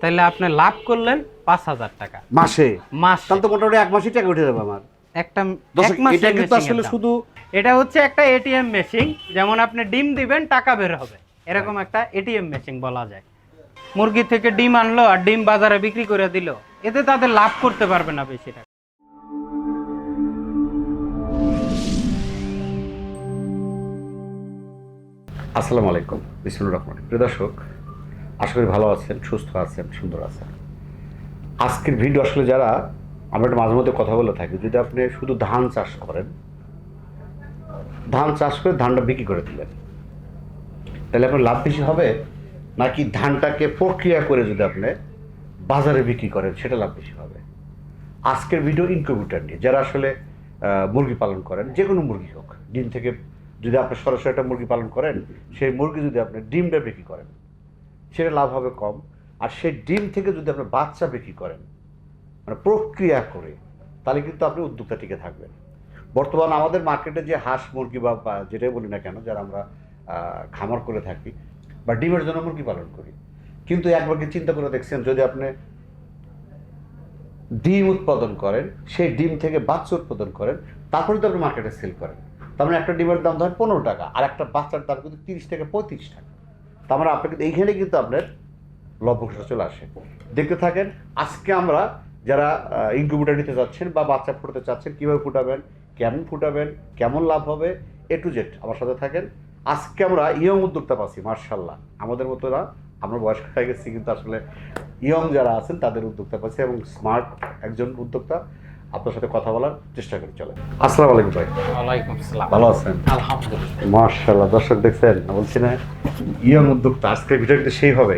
তাহলে আপনি লাভ করলেন পাঁচ হাজার টাকা। মাসে? মাস। তাহলে তো মোটামুটি এক মাসই টাকা উঠে যাবে আমার। একটা এক মাসের এটা কিন্তু আসলে শুধু এটা হচ্ছে একটা এটিএম মেশিন যেমন আপনি ডিম দিবেন টাকা বের হবে। এরকম একটা এটিএম মেশিন বলা যায়। মুরগি থেকে ডিম আনলো আর ডিম বাজারে বিক্রি করে দিল। এতে তাদের লাভ করতে পারবে না বেশি টাকা। আসসালামু আলাইকুম। বিসমুর রহমান। প্রিয় দর্শক আশা করি ভালো আছেন, সুস্থ আছেন, সুন্দর আছেন। আজকের ভিডিও আসলে যারা আমরা একটা মাঝে মধ্যে কথা বলে থাকি, যদি আপনি শুধু ধান চাষ করেন, ধান চাষ করে ধানটা বিক্রি করে দিলেন, তাহলে আপনার লাভ বেশি হবে? নাকি ধানটাকে প্রক্রিয়া করে যদি আপনি বাজারে বিক্রি করেন, সেটা লাভ বেশি হবে? আজকের ভিডিও ইনকিউবেটর নিয়ে, যারা আসলে মুরগি পালন করেন, যে কোনো মুরগি হোক, ডিম থেকে যদি আপনি সরাসরি একটা মুরগি পালন করেন, সেই মুরগি যদি আপনি ডিমটা বিক্রি করেন সেটা লাভ হবে কম। আর সেই ডিম থেকে যদি আপনি বাচ্চা বিক্রি করেন মানে প্রক্রিয়া করে, তাহলে কিন্তু আপনি উদ্যোক্তা টিকে থাকবেন। বর্তমান আমাদের মার্কেটে যে হাঁস মুরগি বা যেটাই বলি না কেন, যারা আমরা খামার করে থাকি বা ডিমের জন্য মুরগি পালন করি। কিন্তু একবার কি চিন্তা করে দেখছেন, যদি আপনি ডিম উৎপাদন করেন, সেই ডিম থেকে বাচ্চা উৎপাদন করেন, তারপরে তো আপনি মার্কেটে সেল করেন। তার মানে একটা ডিমের দাম ধরেন পনেরো টাকা, আর একটা বাচ্চার দাম কিন্তু তিরিশ থেকে পঁয়ত্রিশ টাকা। তার আপনি কিন্তু এইখানে কিন্তু আপনার লভ্যাংশ চলে আসে। দেখতে থাকেন, আজকে আমরা যারা ইনকিউবেটার নিতে যাচ্ছেন বা বাচ্চা ফুটাতে চাচ্ছেন, কীভাবে ফুটাবেন, কেমন ফুটাবেন, কেমন লাভ হবে এ টু জেড আমার সাথে থাকেন। আজকে আমরা ইয়ং উদ্যোক্তা পাচ্ছি, মার্শাল্লাহ। আমাদের মতো না, আমরা বয়স্ক হয়ে গেছি কিন্তু আসলে ইয়ং যারা আছেন তাদের উদ্যোক্তা পাচ্ছি এবং স্মার্ট একজন উদ্যোক্তা। আপনার সাথে কথা বলার চেষ্টা করি চলে আসসালাম আলাইকুম ভাই। ওয়ালাইকুম আসসালাম। ভালো আছেন? আলহামদুলিল্লাহ। মার্শাল্লাহ দর্শক দেখছেন বলছি না? ইয়ং উদ্যোক্তা আজকে ভিডিও কিন্তু সেই হবে।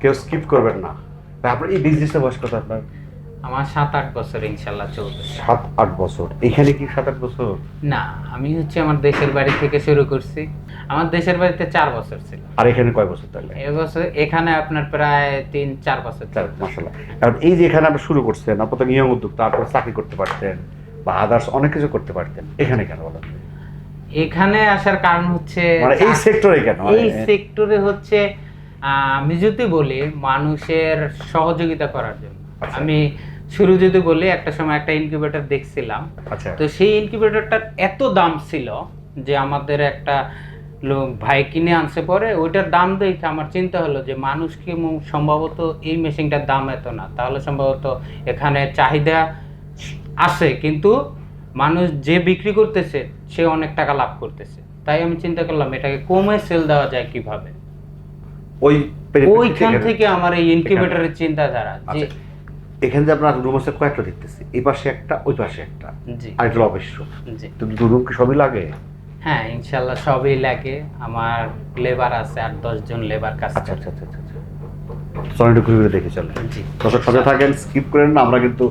কেউ স্কিপ করবেন না। আপনার এই বিজনেসের বয়স কত আপনার? আমার সাত আট বছর ইনশাল্লাহ চলবে। সাত আট বছর। এখানে কি সাত আট বছর? না আমি হচ্ছে আমার দেশের বাড়ি থেকে শুরু করছি। আমার দেশের বাড়িতে চার বছর ছিল। আর এখানে কয় বছর তাহলে? এবছর এখানে আপনার প্রায় তিন চার বছর চার। মাসাল্লাহ কারণ এই যে এখানে আপনি শুরু করছেন আপনার তো ইয়ং উদ্যোক্তা আপনার চাকরি করতে পারতেন বা আদার্স অনেক কিছু করতে পারতেন। এখানে কেন বলেন? এখানে আসার কারণ হচ্ছে মানে এই সেক্টরে কেন? এই সেক্টরে হচ্ছে আমি যদি বলি মানুষের সহযোগিতা করার জন্য। আচ্ছা। আমি শুরু যদি বলি একটা সময় একটা ইনকিউবেটর দেখছিলাম। আচ্ছা। তো সেই ইনকিউবেটরটার এত দাম ছিল যে আমাদের একটা লোক ভাই কিনে আনছে পরে ওইটার দাম দেখে আমার চিন্তা হলো যে মানুষকে ম- সম্ভবত এই মেশিনটার দাম এত না। তাহলে সম্ভবত এখানে চাহিদা আছে কিন্তু মানুষ যে বিক্রি করতেছে সে অনেক টাকা লাভ করতেছে। তাই আমি চিন্তা করলাম এটাকে কমে সেল দেওয়া যায় কীভাবে? ওই ওইখান থেকে আমার এই ইনকিউবেটরের চিন্তাধারা যে আচ্ছা। এখানে যে আপনার রুম আছে কয়েকটা দেখতেছি এই পাশে একটা ওই পাশে একটা। জি। আর অফিস রুম জি। তো রুম কি সবই লাগে? হ্যাঁ ইনশাল্লাহ সবই লাগে। আমার লেবার আছে আট দশ জন লেবার কাজ আচ্ছা আচ্ছা আচ্ছা আচ্ছা চলেন ঘুরে ঘুরে দেখে চলেন। দর্শক সাথে থাকেন স্কিপ করেন না আমরা কিন্তু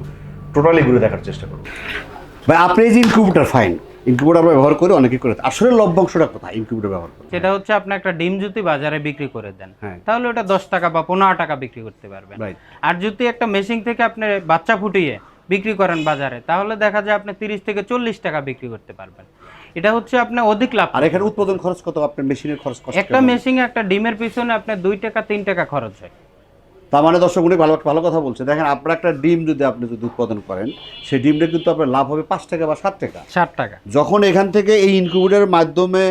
টোটালি ঘুরে দেখার চেষ্টা করব। ভাই আপনি যে ইনকিউবেটার ফাইন ইনকিউবেটার ব্যবহার করে অনেকে করে। আসলে লভ্যাংশটা কোথায় ইনকিউবেটার ব্যবহার করে সেটা হচ্ছে আপনি একটা ডিম যদি বাজারে বিক্রি করে দেন হ্যাঁ। তাহলে ওটা দশ টাকা বা পনেরো টাকা বিক্রি করতে পারবেন। আর যদি একটা মেশিন থেকে আপনি বাচ্চা ফুটিয়ে বিক্রি করেন বাজারে তাহলে দেখা যায় আপনি তিরিশ থেকে চল্লিশ টাকা বিক্রি করতে পারবেন। এটা হচ্ছে আপনার অধিক লাভ আর এখানে উৎপাদন খরচ কত? আপনার মেশিনের খরচ কত? একটা মেশিনে একটা ডিমের পিছনে আপনার দুই টাকা তিন টাকা খরচ হয়। তার মানে দর্শক উনি ভালো ভালো কথা বলছে। দেখেন আপনার একটা ডিম যদি আপনি যদি উৎপাদন করেন সেই ডিমটা কিন্তু আপনার লাভ হবে পাঁচ টাকা বা সাত টাকা। ষাট টাকা। যখন এখান থেকে এই ইনকিউবেটারের মাধ্যমে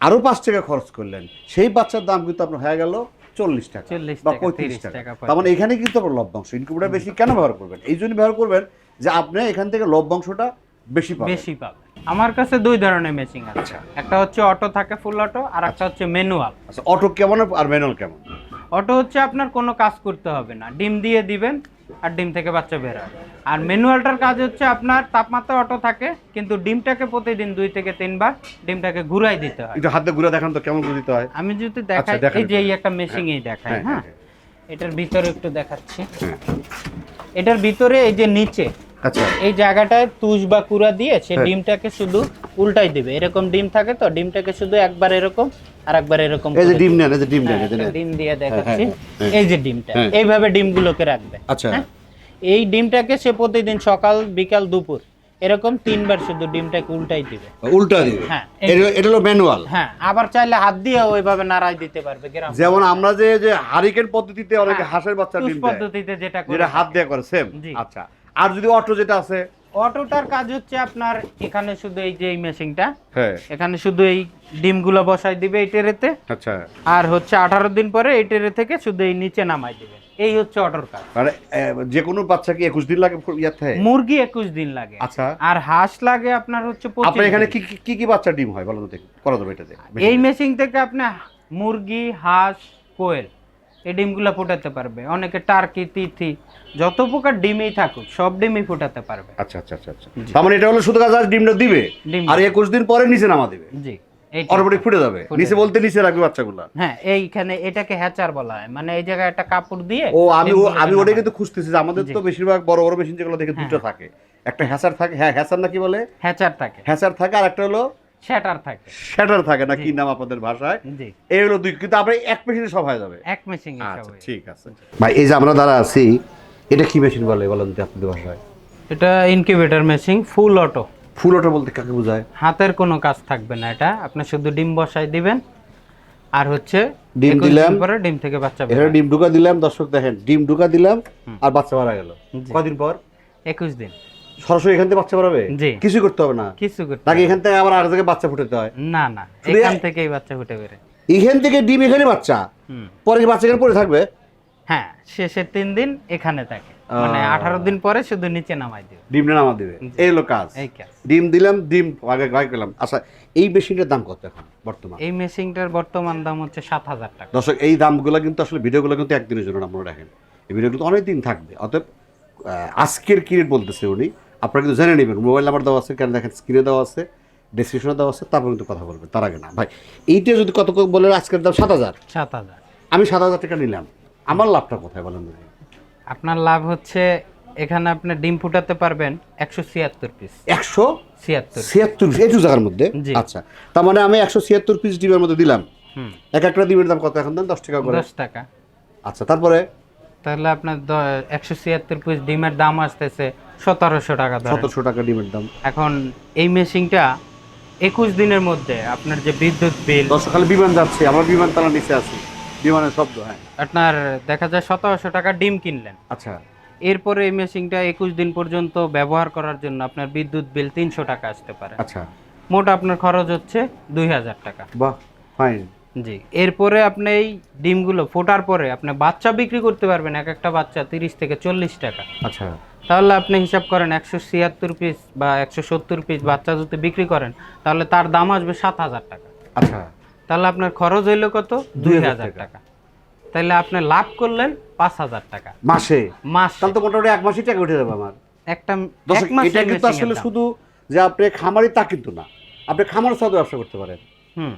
আরও পাঁচ টাকা খরচ করলেন সেই বাচ্চার দাম কিন্তু আপনার হয়ে গেল চল্লিশ টাকা বা পঁয়ত্রিশ 30 টাকা। টাকা, তার মানে এখানে কিন্তু আপনার লভ্যাংশ। ইনকিউবেটার বেশি কেন ব্যবহার করবেন? এই জন্য ব্যবহার করবেন যে আপনি এখান থেকে লভ্যাংশটা বেশি পাবেন বেশি পাবে। আমার কাছে দুই ধরনের মেশিন আছে। আচ্ছা। একটা হচ্ছে অটো থাকে ফুল অটো আর একটা হচ্ছে ম্যানুয়াল আচ্ছা অটো কেমন আর ম্যানুয়াল কেমন? অটো হচ্ছে আপনার কোনো কাজ করতে হবে না। ডিম দিয়ে দিবেন আর ডিম থেকে বাচ্চা বের হয় আর ম্যানুয়ালটার কাজ হচ্ছে আপনার তাপমাত্রা অটো থাকে কিন্তু ডিমটাকে প্রতিদিন দুই থেকে তিনবার ডিমটাকে ঘুরাই দিতে হয়। একটু হাতে ঘুরে দেখান তো কেমন করে দিতে হয়? আমি যদি দেখাই এই যে এই একটা মেশিনেই দেখাই হ্যাঁ, হ্যাঁ হ্যাঁ, এটার ভিতরে একটু দেখাচ্ছি। হ্যাঁ। এটার ভিতরে এই যে নিচে আচ্ছা। এই জায়গাটায় তুষ বা কুড়া দিয়ে সে হ্যাঁ। ডিমটাকে শুধু উল্টাই দিবে। এরকম ডিম থাকে তো ডিমটাকে শুধু একবার এরকম আর একবার এরকম এই যে ডিম নেন এই যে ডিম নেন হ্যাঁ। ডিম দিয়ে দেখাচ্ছি। হ্যাঁ, এই যে ডিমটা। এইভাবে ডিমগুলোকে রাখবে। আচ্ছা? এই ডিমটাকে সে প্রতিদিন সকাল বিকাল দুপুর এরকম তিনবার শুধু ডিমটাকে উল্টাই দিবে। উল্টা দিবে? হ্যাঁ, এটা হলো ম্যানুয়াল? হ্যাঁ আবার চাইলে হাত দিয়ে ওইভাবে নাড়াই দিতে পারবে গ্রাম। যেমন আমরা যে যে হারিকেন পদ্ধতিতে অনেকে হাঁসের বাচ্চা ডিম পদ্ধতিতে যেটা করে যেটা হাত দিয়ে করে সেম আচ্ছা। আর যদি অটো যেটা আছে? অটোটার কাজ হচ্ছে আপনার এখানে শুধু এই যে এই মেশিনটা হ্যাঁ। এখানে শুধু এই ডিমগুলো বসাই দিবে এই টেরেতে। আচ্ছা। আর হচ্ছে আঠারো দিন পরে এই টেরে থেকে শুধু এই নিচে নামাই দিবে। এই হচ্ছে অটোর কাজ। মানে যে কোনো বাচ্চা কি একুশ দিন লাগে ইয়াতে? মুরগি একুশ দিন লাগে। আচ্ছা। আর হাঁস লাগে আপনার হচ্ছে পঁচিশ আপনার এখানে কি কি- কি বাচ্চা ডিম হয়? বলো তো দেখি করা যাবে এটাতে। এই মেশিন থেকে আপনি মুরগি হাঁস কোয়েল এই ডিমগুলো ফোটাতে পারবে। অনেকে টার্কি তিথি যত প্রকার ডিমই থাকুক সব ডিমই ফোটাতে পারবে। আচ্ছা আচ্ছা আচ্ছা আচ্ছা। তার মানে এটা হলো শুধু কাজ ডিমটা দিবে? আর একুশ দিন পরে নিচে নামা দিবে? জি অটোমেটিক ফুটে যাবে? নিচে যাবে। বলতে নিচে রাখবে বাচ্চাগুলা? হ্যাঁ এইখানে এটাকে হ্যাচার বলা হয়। মানে এই জায়গায় একটা কাপড় দিয়ে ও আমি ও- আমি ওটাই কিন্তু খুঁজতেছি যে আমাদের তো বেশিরভাগ বড় বড় মেশিন যেগুলো দেখে দুটো হ্যাঁ। থাকে। একটা হ্যাসার থাকে হ্যাঁ হ্যাসার না কি বলে? হ্যাচার থাকে। হ্যাসার থাকে আর একটা হলো শ্যাটার থাকে। শ্যাটার থাকে না। কি নাম আপনাদের ভাষায়? এই হলো দুই কিন্তু আমরা এক মেশিনে সব হয়ে যাবে। এক মেশিন আচ্ছা ঠিক আছে। ভাই এই যে আমরা দ্বারা আছি এটা কি মেশিন বলে বলেন তো আপনাদের ভাষায়? এটা incubator machine full auto full auto বলতে কাকে বোঝায়? হাতের কোনো কাজ থাকবে না এটা। আপনি শুধু ডিম বসাই দিবেন আর হচ্ছে ডিম দিলাম। পরে ডিম থেকে বাচ্চা এখানে ডিম ঢুকা দিলাম দর্শক দেখেন ডিম ঢুকা দিলাম আর বাচ্চা মারা গেল। কদিন পর? একুশ দিন। সরাসরি এখান থেকে বাচ্চা বাড়াবে জি। কিছু করতে হবে না। কিছু করতে নাকি এখান থেকে আবার আর জায়গায় বাচ্চা ফুটাতে হয়। না না এখান থেকেই বাচ্চা ফুটে বেরে এখান থেকে ডিম এখানে বাচ্চা? পরে বাচ্চা এখানে পড়ে থাকবে? হ্যাঁ শেষের তিন দিন এখানে থাকে। মানে আঠারো দিন পরে শুধু নিচে নামাই দিবে। ডিমটা নামা দিবে। এই হলো কাজ। এই কাজ। ডিম দিলাম ডিম আগে গায়ে পেলাম আচ্ছা এই মেশিনটার দাম কত এখন বর্তমান? এই মেশিনটার বর্তমান দাম হচ্ছে সাত হাজার টাকা। দর্শক এই দামগুলো কিন্তু আসলে ভিডিওগুলো কিন্তু একদিনের জন্য আপনারা দেখেন। এই ভিডিও কিন্তু অনেক দিন থাকবে। অতএব আজকের কি রেট বলতেছে উনি। আপনারা কিন্তু জেনে নেবেন মোবাইল নাম্বার দেওয়া আছে কেন দেখেন স্ক্রিনে দেওয়া আছে ডিসক্রিপশনে দেওয়া আছে তারপর কিন্তু কথা বলবেন তার আগে না। ভাই এইটা যদি কত বলে আজকের দাম সাত হাজার। সাত হাজার। আমি সাত হাজার টাকা নিলাম। আমার লাভটা কোথায় বলেন? আপনার লাভ হচ্ছে এখানে আপনি ডিম ফুটাতে পারবেন একশো ছিয়াত্তর পিস একশো ছিয়াত্তর। ছিয়াত্তর পিস একটু জায়গার মধ্যে? আচ্ছা। তার মানে আমি একশো ছিয়াত্তর পিস ডিমের মধ্যে দিলাম। হুম। এক একটা ডিমের দাম কত এখন দেন? দশ টাকা করে। দশ টাকা। আচ্ছা তারপরে? তাহলে আপনার একশো ছিয়াত্তর পিস ডিমের দাম আসতেছে সতেরোশো টাকা সতেরোশো টাকা ডিমের দাম। এখন এই মেশিনটা একুশ দিনের মধ্যে আপনার যে বিদ্যুৎ বিল দশ খালি বিমান যাচ্ছে আমার বিমান তালা নিচে আছি। বিমানের শব্দ হ্যাঁ। আপনার দেখা যায় সতেরোশো টাকা ডিম কিনলেন। আচ্ছা। এরপরে এই মেশিনটা একুশ দিন পর্যন্ত ব্যবহার করার জন্য আপনার বিদ্যুৎ বিল তিনশো টাকা আসতে পারে। আচ্ছা। মোট আপনার খরচ হচ্ছে দুই হাজার টাকা। বাহ ফাইন জি। এরপরে আপনি এই ডিমগুলো ফোটার পরে আপনি বাচ্চা বিক্রি করতে পারবেন এক একটা বাচ্চা তিরিশ থেকে চল্লিশ টাকা। আচ্ছা। তাহলে আপনি হিসাব করেন একশো ছিয়াত্তর পিস বা একশো সত্তর পিস বাচ্চা যদি বিক্রি করেন তাহলে তার দাম আসবে সাত হাজার টাকা। আচ্ছা। তাহলে আপনার খরচ হইল কত? দুই 2000 হাজার টাকা। তাহলে আপনি লাভ করলেন পাঁচ হাজার টাকা। মাসে? মাস। তাহলে তো মোটামুটি এক মাসই টাকা উঠে যাবে আমার। একটা এটা কিন্তু আসলে শুধু যে আপনি খামারি তা কিন্তু না। আপনি খামার সাথে ব্যবসা করতে পারেন। হুম।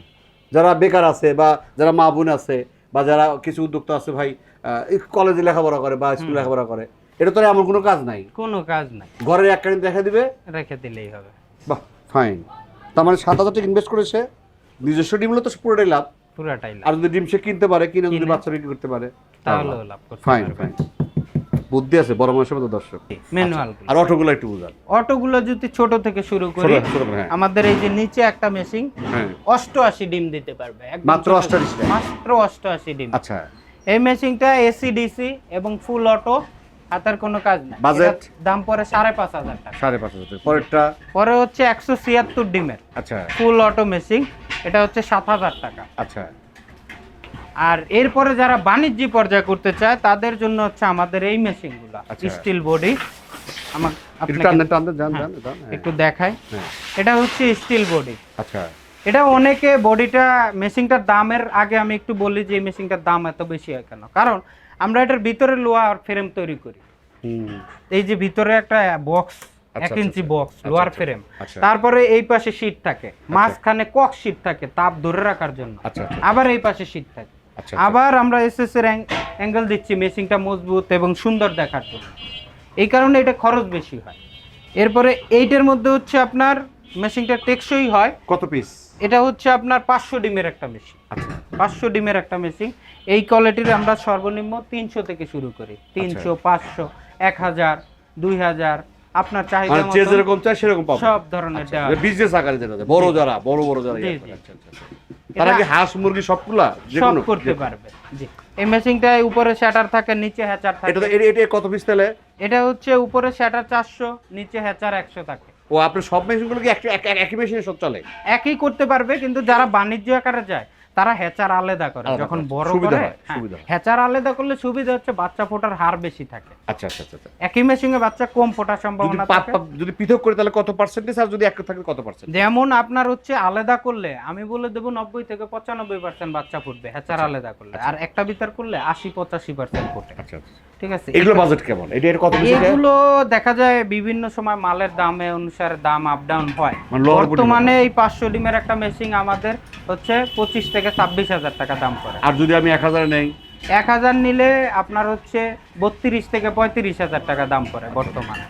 যারা বেকার আছে বা যারা মা বোন আছে বা যারা কিছু উদ্যোক্তা আছে ভাই কলেজে লেখাপড়া করে বা স্কুলে লেখাপড়া করে এটা তো এমন কোনো কাজ নাই? কোনো কাজ নাই। ঘরের এক কানি দেখা দিবে? রেখে দিলেই হবে। বাহ ফাইন তার মানে সাত হাজার টাকা ইনভেস্ট করেছে নিজস্ব ডিম তো পুরোটাই লাভ। পুরাটাই লাভ। আর যদি ডিম সে কিনতে পারে কিনে যদি। বাচ্চা বিক্রি করতে পারে তাহলেও লাভ ফাইন ফাইন বুদ্ধি আছে বড় মানুষের মতো দর্শক। ম্যানুয়াল আর অটোগুলো একটু বুঝান। অটোগুলো যদি ছোট থেকে শুরু করি হ্যাঁ। আমাদের এই যে নিচে একটা মেশিন হ্যাঁ। অষ্টআশি ডিম দিতে পারবে মাত্র ছোট- 88 টা? মাত্র অষ্টআশি ডিম। আচ্ছা। এই মেশিনটা এসি ডিসি এবং ফুল অটো হাতের কোনো কাজ নাই? এটার দাম পড়ে সাড়ে পাঁচ হাজার টাকা। সাড়ে পাঁচ হাজার। পরেরটা? পরে হচ্ছে একশো ছিয়াত্তর ডিমের। আচ্ছা। ফুল অটো মেশিন এটা হচ্ছে সাত হাজার টাকা। আচ্ছা। আর এরপরে যারা বাণিজ্যিক পর্যায়ে করতে চায় তাদের জন্য হচ্ছে আমাদের এই মেশিনগুলো আচ্ছা। Steel body. আমার একটু হ্যাঁ, হ্যাঁ। দেখাই। হ্যাঁ। এটা হচ্ছে স্টিল বডি। আচ্ছা। এটা অনেকে বডিটা মেশিনটার দামের আগে আমি একটু বলি যে এই মেশিনটার দাম এত বেশি হয় কেন? কারণ আমরা এটার ভিতরে লোহার ফ্রেম তৈরি করি। এই যে ভিতরে একটা বক্স আচ্ছা, এক আচ্ছা, ইঞ্চি। বক্স আচ্ছা, ফ্রেম। তারপরে এই পাশে শীট থাকে। মাঝখানে কক শীট থাকে তাপ ধরে রাখার জন্য। আবার এই পাশে শীট থাকে। আবার আমরা এসএস এর অ্যাঙ্গেল দিচ্ছি মেশিনটা মজবুত এবং সুন্দর দেখার জন্য। এই কারণে এটা খরচ বেশি হয়। এরপরে এইটার মধ্যে হচ্ছে আপনার মেশিনটা টেকসই হয়। কত পিস এটা হচ্ছে আপনার পাঁচশো ডিমের একটা মেশিন আচ্ছা। পাঁচশো ডিমের একটা মেশিন এই কোয়ালিটির আমরা সর্বনিম্ন তিনশো থেকে শুরু করি। তিনশো পাঁচশো এক হাজার দুই হাজার আপনার চাহিদা মানে যে যেরকম চায় সেরকম পাবে সব ধরনের বিজনেস আকারে যেটা বড় যারা বড় বড় যারা আচ্ছা, আচ্ছা, আচ্ছা। তারা কি হাঁস মুরগি সবগুলা যে সব করতে পারবে জি। এই মেশিনটায় উপরে শাটার থাকে নিচে হ্যাচার থাকে। এটা- এটা কত পিস তেলে? এটা হচ্ছে উপরে শাটার চারশো নিচে হ্যাচার একশো থাকে। ও আপনি সব মেশিনগুলো কি এক- এক- এক- একই মেশিনে সব চলে? একই করতে পারবে কিন্তু যারা বাণিজ্য আকারে যায় তারা হেচার আলাদা করে যখন বড় করে হয়। হ্যাচার আলাদা করলে সুবিধা হচ্ছে বাচ্চা ফোটার হার বেশি থাকে। আচ্ছা আচ্ছা আচ্ছা একই একই মেশিনে বাচ্চা কম ফোটার সম্ভাবনা থাকে। যদি পৃথক করে তাহলে কত পার্সেন্টেজ আর যদি এক থাকে কত পার্সেন্ট যেমন আপনার হচ্ছে আলাদা করলে আমি বলে দেব নব্বই থেকে পঁচানব্বই পার্সেন্ট বাচ্চা ফুটবে হেচার আলাদা করলে। আর একটা ভিতর করলে আশি পঁচাশি পার্সেন্ট ফুটে। আচ্ছা আচ্ছা। ঠিক আছে? এগুলো বাজেট কেমন? এটা এর কত এগুলো দেখা যায় বিভিন্ন সময় মালের দামে অনুসারে দাম আপ ডাউন হয়। মানে বর্তমানে এই পাঁচশো ডিমের একটা মেশিন আমাদের হচ্ছে পঁচিশ থেকে ছাব্বিশ হাজার টাকা দাম করে। আর যদি আমি এক হাজার নেই? এক হাজার নিলে আপনার হচ্ছে বত্রিশ থেকে পঁয়ত্রিশ হাজার টাকা দাম পড়ে বর্তমানে।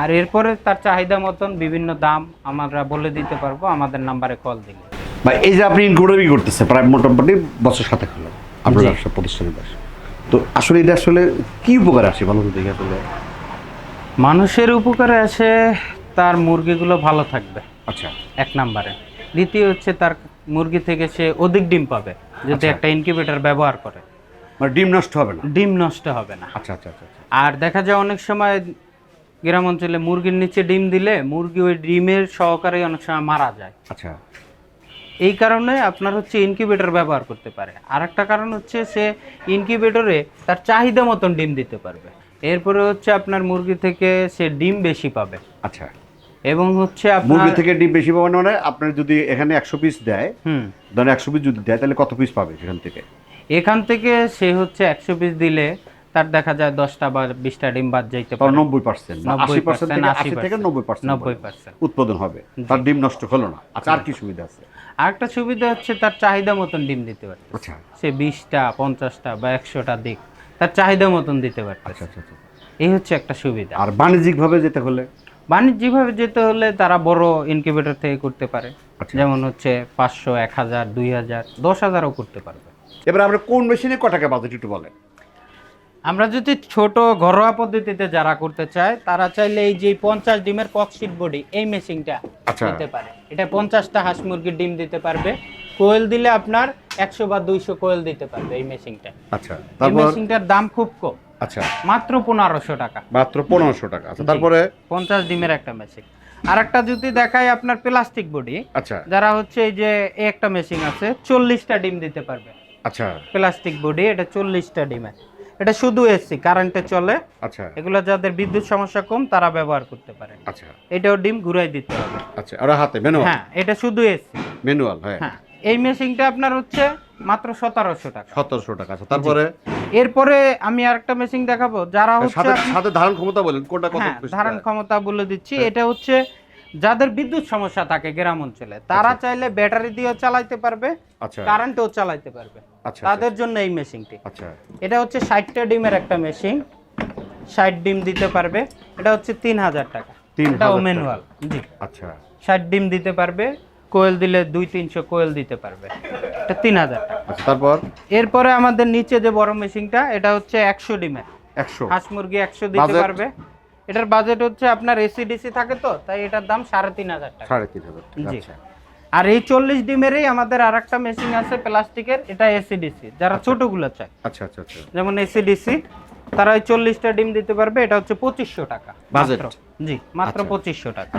আর এরপরে তার চাহিদা মতন বিভিন্ন দাম আমরা বলে দিতে পারব আমাদের নাম্বারে কল দিলে। বা এই যে আপনি ইনকুডারি করতেছে প্রায় মোটামুটি বছর সাথে হলো। আপনার ব্যবসা প্রতিষ্ঠানের ব্যবসা। তো আসলে এটা আসলে কি উপকার আসে করে দেখে আসলে মানুষের উপকারে আসে তার মুরগিগুলো ভালো থাকবে। আচ্ছা। এক নাম্বারে। দ্বিতীয় হচ্ছে তার মুরগি থেকে সে অধিক ডিম পাবে যদি আচ্ছা। একটা ইনকিউবেটর ব্যবহার করে। মানে ডিম নষ্ট হবে না? ডিম নষ্ট হবে না। আচ্ছা আচ্ছা আচ্ছা আচ্ছা। আর দেখা যায় অনেক সময় গ্রাম অঞ্চলে মুরগির নিচে ডিম দিলে মুরগি ওই ডিমের সহকারে অনেক সময় মারা যায়। আচ্ছা। এই কারণে আপনার হচ্ছে ইনকিউবেটর ব্যবহার করতে পারে। আর একটা কারণ হচ্ছে সে ইনকিউবেটরে তার চাহিদা মতন ডিম দিতে পারবে। এরপরে হচ্ছে আপনার মুরগি থেকে সে ডিম বেশি পাবে। আচ্ছা। এবং হচ্ছে মুরগি থেকে ডিম বেশি পাবেন মানে আপনার যদি এখানে একশো পিস দেয় হুম। ধরেন একশো পিস যদি দেয় তাহলে কত পিস পাবে সেখান থেকে? এখান থেকে সে হচ্ছে একশো পিস দিলে তার দেখা যায় দশটা বা বিশটা ডিম বাদ যাইতে পারে। নব্বই পার্সেন্ট আশি পার্সেন্ট থেকে নব্বই পার্সেন্ট নব্বই পার্সেন্ট উৎপাদন হবে। তার ডিম নষ্ট হলো না। আচ্ছা আর কি সুবিধা আছে? আরেকটা সুবিধা হচ্ছে তার চাহিদা মতন ডিম দিতে পারে। আচ্ছা। সে বিশটা পঞ্চাশটা বা একশোটা দিক তার চাহিদা মতন দিতে পারবে আচ্ছা আচ্ছা। এই হচ্ছে একটা সুবিধা। আর বাণিজ্যিকভাবে যেতে হলে? বাণিজ্যিকভাবে যেতে হলে তারা বড় ইনকিউবেটর থেকে করতে পারে। যেমন হচ্ছে পাঁচশো এক হাজার দুই হাজার দশ হাজারও করতে পারবে। এবার আমরা কোন মেশিনে ক টাকা বাজেট একটু বলেন? আমরা যদি ছোট ঘরোয়া পদ্ধতিতে যারা করতে চায় তারা চাইলে এই যে পঞ্চাশ ডিমের ককশিট বডি এই মেশিনটা আচ্ছা। নিতে পারে। এটা পঞ্চাশটা হাঁস মুরগির ডিম দিতে পারবে। কোয়েল দিলে আপনার একশো বা দুইশো কোয়েল দিতে পারবে এই মেশিনটা। আচ্ছা এই মেশিনটার দাম খুব কম। আচ্ছা। মাত্র পনেরোশো টাকা। মাত্র পনেরোশো টাকা। আচ্ছা তারপরে? পঞ্চাশ ডিমের একটা মেশিন। আর একটা যদি দেখায় আপনার প্লাস্টিক বডি আচ্ছা। যারা হচ্ছে এই যে একটা মেশিন আছে চল্লিশটা ডিম দিতে পারবে। আচ্ছা। প্লাস্টিক বডি এটা চল্লিশটা ডিমের। এটা শুধু এসি কারেন্টে চলে। আচ্ছা। এগুলো যাদের বিদ্যুৎ সমস্যা কম তারা ব্যবহার করতে পারে। আচ্ছা। এটাও ডিম ঘুরাই দিতে হবে। আচ্ছা ওরা হাতে ম্যানুয়াল হ্যাঁ এটা শুধু এসি ম্যানুয়াল হ্যাঁ। এই মেশিনটা আপনার হচ্ছে মাত্র সতেরোশো টাকা। সতেরোশো টাকা আচ্ছা তারপরে? এরপরে আমি আরেকটা মেশিন দেখাবো যারা হচ্ছে সাথে ধারণ ক্ষমতা বলেন কোনটা কত হ্যাঁ ধারণ ক্ষমতা বলে দিচ্ছি। হ্যাঁ। এটা হচ্ছে যাদের বিদ্যুৎ সমস্যা থাকে গ্রাম অঞ্চলে তারা আচ্ছা। চাইলে ব্যাটারি দিয়েও চালাইতে পারবে আচ্ছা। কারেন্টও চালাইতে পারবে। আচ্ছা তাদের জন্য এই মেশিনটি। আচ্ছা। এটা হচ্ছে ষাটটা ডিমের একটা মেশিন। ষাট ডিম দিতে পারবে। এটা হচ্ছে তিন হাজার টাকা। 3000 এটাও ম্যানুয়াল জি। আচ্ছা। ষাট ডিম দিতে পারবে। কোয়েল দিলে দুই তিনশো কোয়েল দিতে পারবে। এটা তিন হাজার টাকা। আচ্ছা তারপর? এরপরে আমাদের নিচে যে বড় মেশিনটা এটা হচ্ছে একশো ডিমের। একশো। হাঁস মুরগি একশো দিতে পারবে। এটার বাজেট হচ্ছে আপনার এসি ডিসি থাকে তো তাই এটার দাম সাড়ে তিন হাজার টাকা। সাড়ে তিন হাজার টাকা জি। আচ্ছা আর এই চল্লিশ ডিমেরই আমাদের আর একটা মেশিন আছে প্লাস্টিকের এটা এসি ডিসি যারা ছোটগুলো চায়। আচ্ছা আচ্ছা আচ্ছা। যেমন এসি ডিসি তারা ওই চল্লিশটা ডিম দিতে পারবে এটা হচ্ছে পঁচিশশো টাকা। মাত্র। জি মাত্র আচ্ছা। পঁচিশশো টাকা।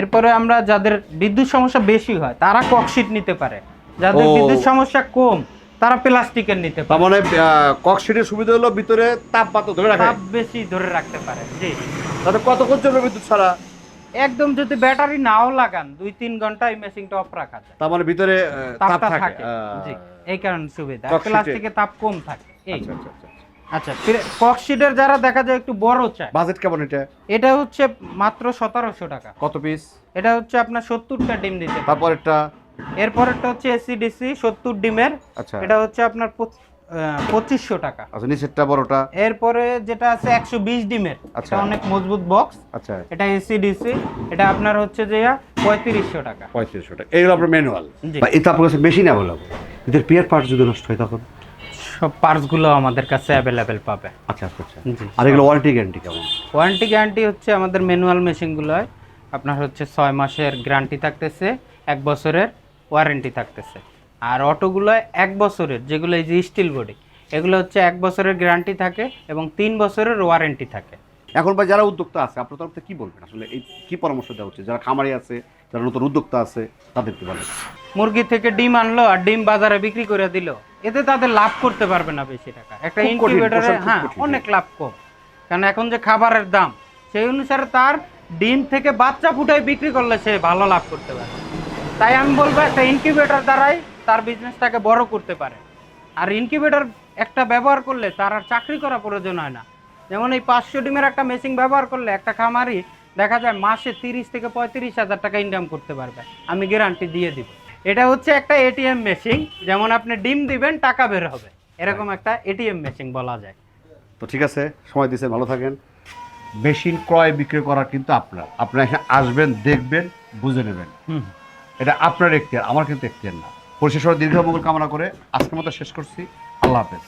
এরপরে আমরা যাদের বিদ্যুৎ সমস্যা বেশি হয় তারা ককশিট নিতে পারে। যাদের বিদ্যুৎ সমস্যা কম তারা প্লাস্টিকের নিতে পারে। মানে ককশিটের সুবিধা হলো ভিতরে তাপমাত্রা ধরে রাখে। তাপ বেশি ধরে রাখতে পারে জি। তাতে কতক্ষণ চলবে বিদ্যুৎ ছাড়া? একদম যদি ব্যাটারি নাও লাগান দুই তিন ঘণ্টা এই মেশিনটা অফ রাখা যায়। তার মানে ভিতরে তাপ থাকে। জি এই কারণে সুবিধা। ককশিটে- প্লাস্টিকে তাপ কম থাকে। এই। আচ্ছা আচ্ছা আচ্ছা আচ্ছা। যারা দেখা যায় একটু বড় চায় বাজেট কেমন এটা? এটা হচ্ছে মাত্র সতেরোশো টাকা। কত পিস এটা হচ্ছে আপনার সত্তরটা ডিম দিতে পারে। তারপর একটা এরপরেরটা হচ্ছে এসিডিসি সত্তর ডিমের। আচ্ছা। এটা হচ্ছে আপনার পঁচিশশো টাকা। আচ্ছা নিচেরটা বড়টা? এরপরে যেটা আছে একশো বিশ ডিমের। আচ্ছা। অনেক মজবুত বক্স আচ্ছা। এটা এসিডিসি এটা আপনার হচ্ছে যে পঁয়ত্রিশশো টাকা। পঁয়ত্রিশশো টাকা। এইগুলো আপনার ম্যানুয়াল এটা আপনার কাছে বেশি না বলব এদের পেয়ার পার্ট যদি নষ্ট হয় তখন? সব পার্টসগুলো আমাদের কাছে অ্যাভেলেবেল পাবে। আচ্ছা আচ্ছা আচ্ছা। আর এগুলো ওয়ারেন্টি গ্যারান্টি কেমন? ওয়ারেন্টি গ্যারান্টি হচ্ছে আমাদের ম্যানুয়াল মেশিনগুলোয় আপনার হচ্ছে ছয় মাসের গ্যারান্টি থাকতেছে এক বছরের ওয়ারেন্টি থাকতেছে। আর অটোগুলোয় এক বছরের যেগুলো এই যে স্টিল বডি এগুলো হচ্ছে এক বছরের গ্যারান্টি থাকে এবং তিন বছরের ওয়ারেন্টি থাকে। এখন বা যারা উদ্যোক্তা আছে আপনার তরফ থেকে কি বলবেন? আসলে এই কি পরামর্শ দেওয়া উচিত? যারা খামারি আছে যারা নতুন উদ্যোক্তা আছে তাদেরকে বলেন। মুরগি থেকে ডিম আনলো আর ডিম বাজারে বিক্রি করে দিল এতে তাদের লাভ করতে পারবে না বেশি টাকা। একটা ইনকিউবেটরে হ্যাঁ অনেক লাভ কম। কারণ এখন যে খাবারের দাম সেই অনুসারে তার ডিম থেকে বাচ্চা ফুটাই বিক্রি করলে সে ভালো লাভ করতে পারে তাই আমি বলব একটা ইনকিউবেটর দ্বারাই তার বিজনেসটাকে বড় করতে পারে। আর ইনকিউবেটর একটা ব্যবহার করলে তার আর চাকরি করা প্রয়োজন হয় না। যেমন এই পাঁচশো ডিমের একটা মেশিন ব্যবহার করলে একটা খামারি দেখা যায় মাসে তিরিশ থেকে পঁয়ত্রিশ হাজার টাকা ইনকাম করতে পারবে। আমি গ্যারান্টি দিয়ে দিব। এটা হচ্ছে একটা এটিএম মেশিন যেমন আপনি ডিম দিবেন টাকা বের হবে। এরকম একটা এটিএম মেশিন বলা যায়। তো ঠিক আছে সময় দিয়েছেন ভালো থাকেন। মেশিন ক্রয় বিক্রয় করা কিন্তু আপনার। আপনারা এখানে আসবেন দেখবেন বুঝে নেবেন। হুম। এটা আপনার এখতিয়ার আমার কিন্তু এখতিয়ার না। পরিশেষ দীর্ঘ মঙ্গল কামনা করে আজকের মতো শেষ করছি। আল্লাহ হাফেজ।